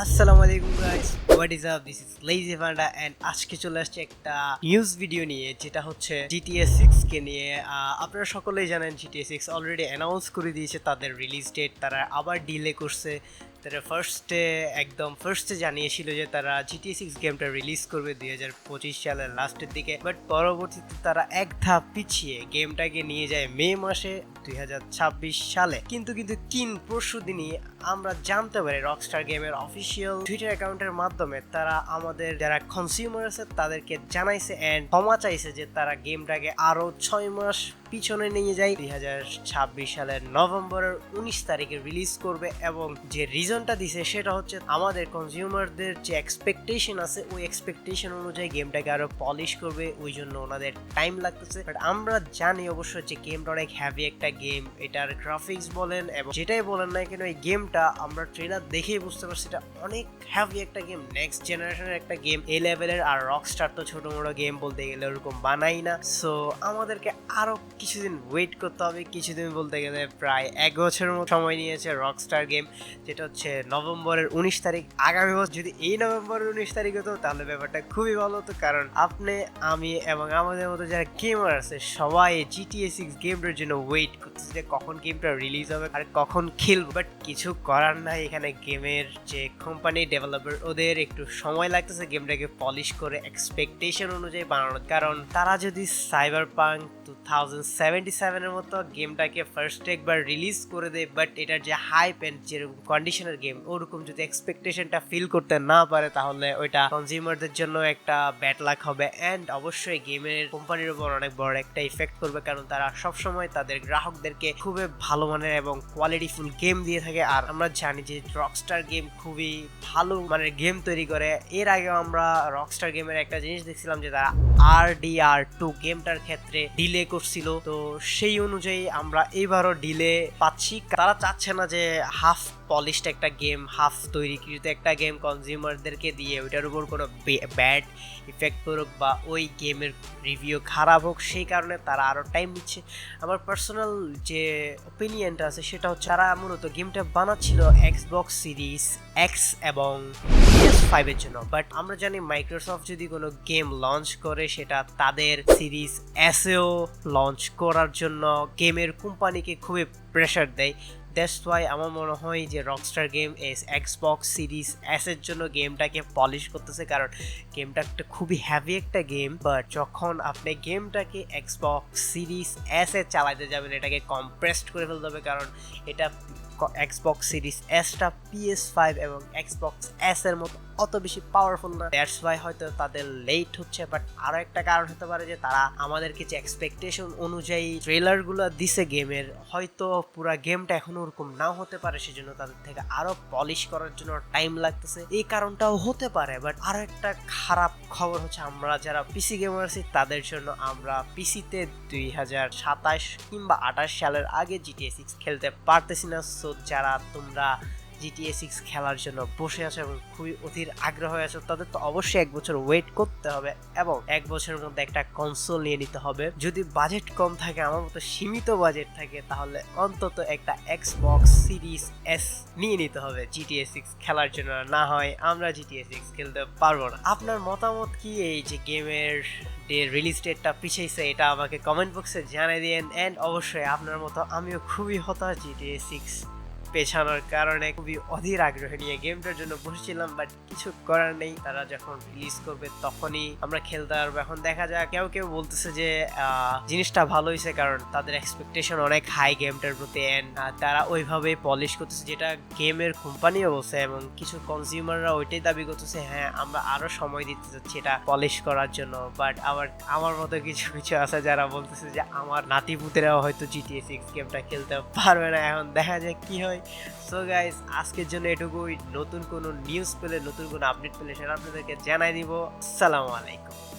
আসসালামু আলাইকুম guys what is up this is lazy funda and আজকে চলে আসছে একটা নিউজ ভিডিও নিয়ে, যেটা হচ্ছে জিটিএ কে নিয়ে। আপনারা সকলেই জানেন জিটিএস সিক্স অলরেডি অ্যানাউন্স করে দিয়েছে, তাদের রিলিজ ডেট তারা আবার ডিলে করছে। তারা ফার্স্টে একদম ফার্স্টে জানিয়েছিল যে তারা জিটি সিক্স গেমটা রিলিজ করবে দুই হাজার পঁচিশ সালের লাস্টের দিকে। বাট পরবর্তীতে তারা এক ধাপ পিছিয়ে গেমটাকে নিয়ে যায় মে মাসে দুই হাজার ছাব্বিশ সালে। কিন্তু কিন্তু তিন পরশু দিনই আমরা জানতে পারি রকস্টার গেমের অফিসিয়াল টুইটার অ্যাকাউন্টের মাধ্যমে তারা আমাদের যারা কনজিউমার আছে তাদেরকে জানাইছে অ্যান্ড ক্ষমা চাইছে যে তারা গেমটাকে আরও ছয় মাস পিছনে নিয়ে যায় দুই ছাব্বিশ সালের নভেম্বরের উনিশ তারিখে রিলিজ করবে এবং যে রিজনটা দিছে সেটা হচ্ছে আমাদের কনজিউমারদের যে এক্সপেকটেশন আছে, ওই এক্সপেকটেশন অনুযায়ী গেমটাকে আরও পলিশ করবে, ওই জন্য ওনাদের টাইম লাগতেছে। বাট আমরা জানি অবশ্য যে গেমটা অনেক হ্যাভি একটা গেম এটার গ্রাফিক্স বলেন এবং যেটাই বলেন না কেন, এই গেমটা আমরা ট্রেলার দেখেই বুঝতে পারছি এটা অনেক হ্যাভি একটা গেম নেক্সট জেনারেশনের একটা গেম এই লেভেলের আর রকস্টার তো ছোট মোটো গেম বলতে গেলে ওরকম বানাই না। সো আমাদেরকে আরও কিছুদিন ওয়েট করতে হবে, কিছুদিন বলতে গেলে প্রায় এক বছরের মতো সময় নিয়েছে রকস্টার গেম যেটা হচ্ছে নভেম্বরের উনিশ তারিখ। আগামী বছর যদি এই নভেম্বরের উনিশ তারিখ হতো, তাহলে ব্যাপারটা খুবই ভালো হতো, কারণ আপনি, আমি এবং আমাদের মতো যারা গেমার আছে, সবাই জিটিএ সিক্স গেমটার জন্য ওয়েট করতেছে যে কখন গেমটা রিলিজ হবে আর কখন খেলব। বাট কিছু করার নাই, এখানে গেমের যে কোম্পানি ডেভেলপার ওদের একটু সময় লাগতেছে গেমটাকে পলিশ করে এক্সপেকটেশন অনুযায়ী বানানোর। কারণ তারা যদি cyber punk two thousand seventy সেভেনের মতো গেমটাকে ফার্স্ট একবার রিলিজ করে দেয় বাট এটার যে হাইপ এন্ড যেরকম কন্ডিশনের গেম ওরকম যদি এক্সপেকটেশনটা ফিল করতে না পারে, তাহলে ওইটা কনজিউমারদের জন্য একটা ব্যাড লাক হবে। অ্যান্ড অবশ্যই গেমের কোম্পানির উপর অনেক বড় একটা ইফেক্ট করবে কারণ তারা সবসময় তাদের গ্রাহকদেরকে খুবই ভালো মানের এবং কোয়ালিটিফুল গেম দিয়ে থাকে। আর আমরা জানি যে রকস্টার গেম খুবই ভালো মানের গেম তৈরি করে। এর আগে আমরা রকস্টার গেমের একটা জিনিস দেখছিলাম যে তারা আর ডি আর টু গেমটার ক্ষেত্রে ডিলে করছিল। তো সেই অনুযায়ী আমরা এইবারও ডিলে পাচ্ছি। তারা চাচ্ছে না যে হাফ পলিশড একটা গেম হাফ তৈরি তৈরিকৃত একটা গেম কনজিউমারদেরকে দিয়ে ওইটার উপর কোনো ব্যাড ইফেক্ট করুক বা ওই গেমের রিভিউ খারাপ হোক, সেই কারণে তারা আরও টাইম নিচ্ছে। আমার পার্সোনাল যে ওপিনিয়নটা আছে, সেটা হচ্ছে তারা মূলত গেমটা বানাচ্ছিল এক্স বক্স সিরিজ এক্স এবং পিএস ফাইভের জন্য। বাট আমরা জানি মাইক্রোসফট যদি কোনো গেম লঞ্চ করে, সেটা তাদের সিরিজ এসেও লঞ্চ করার জন্য গেমের কোম্পানিকে খুবই প্রেশার দেয়। দ্যাটস ওয়াই আমার মনে হয় যে Rockstar games Xbox series S এর জন্য গেমটাকে পলিশ করতেছে। কারণ গেমটা একটা খুবই হ্যাভি একটা গেম বাট যখন আপনি গেমটাকে এক্সবক্স সিরিজ এস চালাতে যাবেন, এটাকে কম্প্রেসড করে ফেলতে হবে। কারণ এটা এক্সবক্স সিরিজ এসটা পিএস ফাইভ এবং এক্সবক্স এস এর মতো অত বেশি পাওয়ারফুল না। দ্যাটস ওয়াই হয়তো তাদের লেট হচ্ছে বাট আরও একটা কারণ হতে পারে যে তারা আমাদেরকে যে এক্সপেকটেশন অনুযায়ী ট্রেলারগুলো দিছে গেমের হয়তো পুরা গেমটা এখনও ওরকম নাও হতে পারে, সেজন্য তাদের থেকে আরও পলিশ করার জন্য টাইম লাগতেছে। এই কারণটাও হতে পারে বাট আরও একটা খারাপ খবর হচ্ছে আমরা যারা পিসি গেমার আছি, তাদের জন্য আমরা পিসিতে দুই হাজার সাতাশ কিংবা আঠাশ সালের আগে জিটিএ সিক্স খেলতে পারতেছি না সো যারা তোমরা জিটিএ সিক্স খেলার জন্য বসে আছো এবং খুবই অধীর আগ্রহ আছো, তাদের তো অবশ্যই এক বছর ওয়েট করতে হবে এবং এক বছরের মধ্যে একটা কনসোল নিয়ে নিতে হবে। যদি বাজেট কম থাকে, আমার মতো সীমিত বাজেট থাকে, তাহলে অন্তত একটা এক্সবক্স সিরিজ এস নিয়ে নিতে হবে জিটিএ সিক্স খেলার জন্য। না হয় আমরা জিটিএ সিক্স খেলতে পারব না। আপনার মতামত কি এই যে গেমের ডে রিলিজ ডেটটা পিছাইছে, এটা আমাকে কমেন্ট বক্সে জানিয়ে দিন অ্যান্ড অবশ্যই আপনার মতো আমিও খুবই হতাশ জিটিএ সিক্স পেছানোর কারণে খুবই অধীর আগ্রহ নিয়ে গেমটার জন্য বসেছিলাম বাট কিছু করার নেই। তারা যখন রিলিজ করবে তখনই আমরা খেলতে পারব। এখন দেখা যাক, কেউ কেউ বলতেছে যে জিনিসটা ভালো হয়েছে কারণ তাদের এক্সপেকটেশন অনেক হাই গেমটার প্রতি তারা ওইভাবে পলিশ করতেছে, যেটা গেমের কোম্পানিও বলছে এবং কিছু কনজিউমাররা ওইটাই দাবি করতেছে হ্যাঁ আমরা আরও সময় দিতে চাচ্ছি এটা পলিশ করার জন্য। বাট আবার আমার মতো কিছু কিছু আছে যারা বলতেছে যে, আমার নাতিপুতেরাও হয়তো জিটিএ সিক্স গেমটা খেলতে পারবে না। এখন দেখা যায় কি হয়। সো গাইস আজকের জন্য এটুকুই। নতুন কোনো নিউজ পেলে, নতুন কোনো আপডেট পেলে সেটা আপনাদেরকে জানাই দিব। আসসালামু আলাইকুম।